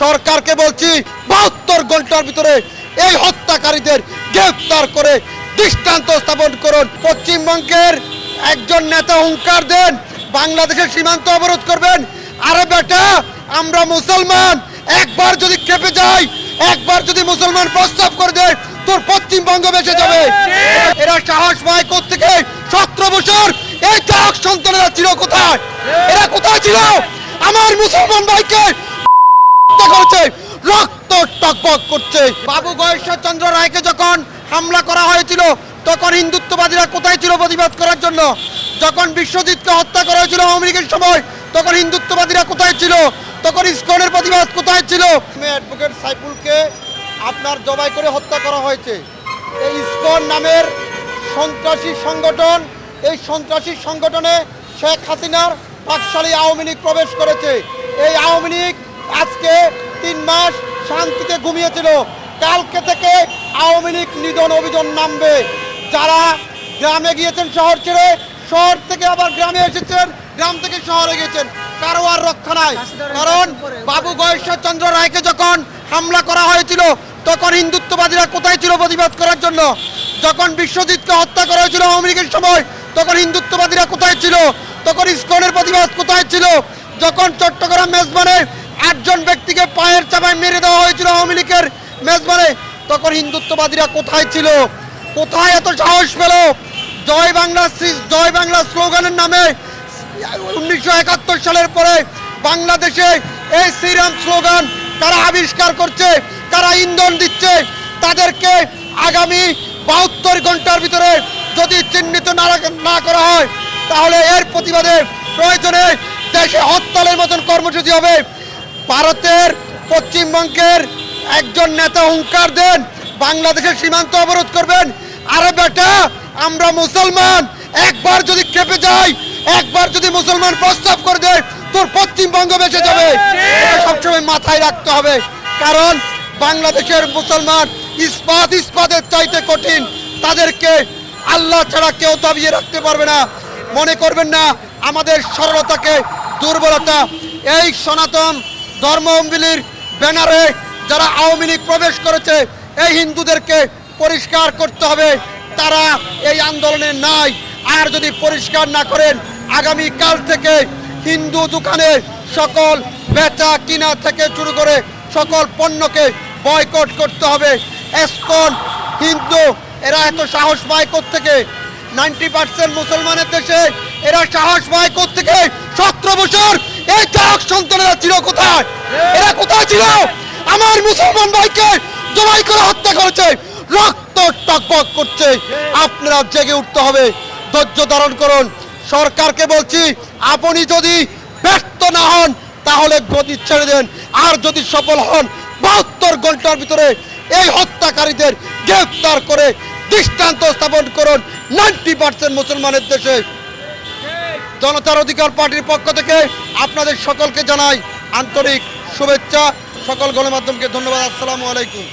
সরকারকে বলছি, বাহাত্তর ঘণ্টার ভিতরে এই হত্যাকারীদের গ্রেফতার করে দৃষ্টান্ত স্থাপন করুন। পশ্চিমবঙ্গের একজন নেতা হুঙ্কার দেন, বাংলাদেশের সীমান্ত অবরোধ করবেন। আরে বেটা, আমরা মুসলমান, একবার যদি খেপে যাই, একবার যদি মুসলমান প্রস্তাব করে দেয়, তোর পশ্চিমবঙ্গ বেঁচে যাবে। এরা সাহস পায় থেকে সতেরো বছর, এই চাক সন্তানেরা ছিল কোথায়? এরা কোথায় ছিল? আমার মুসলমান ভাইকে হত্যা করেছে, রক্ত টকবক করছে। বাবু গয়েশ্বর চন্দ্র রায়কে যখন হামলা করা হয়েছিল, তখন হিন্দুত্ববাদীরা কোথায় ছিল প্রতিবাদ করার জন্য? যখন বিশ্বজিৎকে হত্যা করা হয়েছিল আওয়ামী সময়, তখন হিন্দুত্ববাদীরা কোথায় ছিল? তখন ইসকনের প্রতিবাদ কোথায় ছিল? অ্যাডভোকেট সাইফুলকে আপনার জবাই করে হত্যা করা হয়েছে। এই ইসকন নামের সন্ত্রাসী সংগঠন, এই সন্ত্রাসী সংগঠনে শেখ হাসিনার পাকশালী আওয়ামী প্রবেশ করেছে। এই আওয়ামী আজকে তিন মাস শান্তিতে ঘুমিয়েছিল। কালকে থেকে আওয়ামী লীগ নিধন অভিযান নামবে। যারা গ্রামে গিয়েছেন, শহর ছেড়ে, শহর থেকে আবার গ্রামে এসেছেন, গ্রাম থেকে শহরে গিয়েছেন, কারও আর রক্ষা নাই। কারণ বাবু গয়েশ্বর চন্দ্র রায়কে যখন হামলা করা হয়েছিল, তখন হিন্দুত্ববাদীরা কোথায় ছিল প্রতিবাদ করার জন্য? যখন বিশ্বজিৎকে হত্যা করা হয়েছিল আওয়ামী লীগের সময়, তখন হিন্দুত্ববাদীরা কোথায় ছিল? তখন ইসকনের প্রতিবাদ কোথায় ছিল? যখন চট্টগ্রাম মেজবানে আটজন ব্যক্তিকে পায়ের চাপায় মেরে দেওয়া হয়েছিল আওয়ামী লীগের মেজবানে। তখন হিন্দুত্ববাদীরা কোথায় ছিল? কোথায় এত সাহস পেল? জয় বাংলা জয় বাংলা স্লোগানের নামে উনিশশো একাত্তর সালের পরে বাংলাদেশে এই শ্রীরাম স্লোগান তারা আবিষ্কার করছে তারা ইন্ধন দিচ্ছে, তাদেরকে আগামী বাহাত্তর ঘণ্টার ভিতরে যদি চিহ্নিত না না করা হয়, তাহলে এর প্রতিবাদে প্রয়োজনে দেশে হরতালের মতন কর্মসূচি হবে। ভারতের পশ্চিমবঙ্গের একজন নেতা হুঙ্কার দেন, বাংলাদেশের সীমান্ত অবরোধ করবেন। আরে বেটা, আমরা মুসলমান। একবার যদি খেপে যাই, একবার যদি মুসলমান প্রস্তাব করে দেয়, তোর পশ্চিমবঙ্গ বেঁচে যাবে। সবসময় মাথায় রাখতে হবে। কারণ বাংলাদেশের মুসলমান ইস্পাত ইস্পাতের চাইতে কঠিন। তাদেরকে আল্লাহ ছাড়া কেউ দাবিয়ে রাখতে পারবে না। মনে করবেন না, আমাদের সরলতাকে, দুর্বলতা, এই সনাতন ধর্মবিলির ব্যানারে যারা আওয়ামী লীগ প্রবেশ করেছে, এই হিন্দুদেরকে পরিষ্কার করতে হবে। তারা এই আন্দোলনে নাই। আর যদি পরিষ্কার না করেন আগামী কাল থেকে হিন্দু দোকানে সকল বেচা কিনা থেকে শুরু করে সকল পণ্যকে বয়কট করতে হবে। এসকন হিন্দু, এরা এত সাহস পায় থেকে নাইনটি পার্সেন্ট মুসলমানের দেশে এরা সাহস পায় থেকে সতেরো বছর এই চাক সন্তানেরা ছিল কোথায়? এরা কোথায় ছিল? আমার মুসলমান ভাইকে জবাই করে হত্যা করেছে। রক্ত টকবক করছে। আপনারা জেগে উঠতে হবে। ধৈর্য ধারণ করুন। সরকারকে বলছি, আপনি যদি ব্যর্থ না হন, তাহলে গতি ছেড়ে দেন। আর যদি সফল হন, বাহাত্তর ঘণ্টার ভিতরে এই হত্যাকারীদের গ্রেফতার করে দৃষ্টান্ত স্থাপন করুন। নাইনটি পার্সেন্ট মুসলমানের দেশে। জনতার অধিকার পার্টির পক্ষ থেকে আপনাদের সকলকে জানাই আন্তরিক শুভেচ্ছা। সকল গণমাধ্যমকে ধন্যবাদ। আসসালামু আলাইকুম।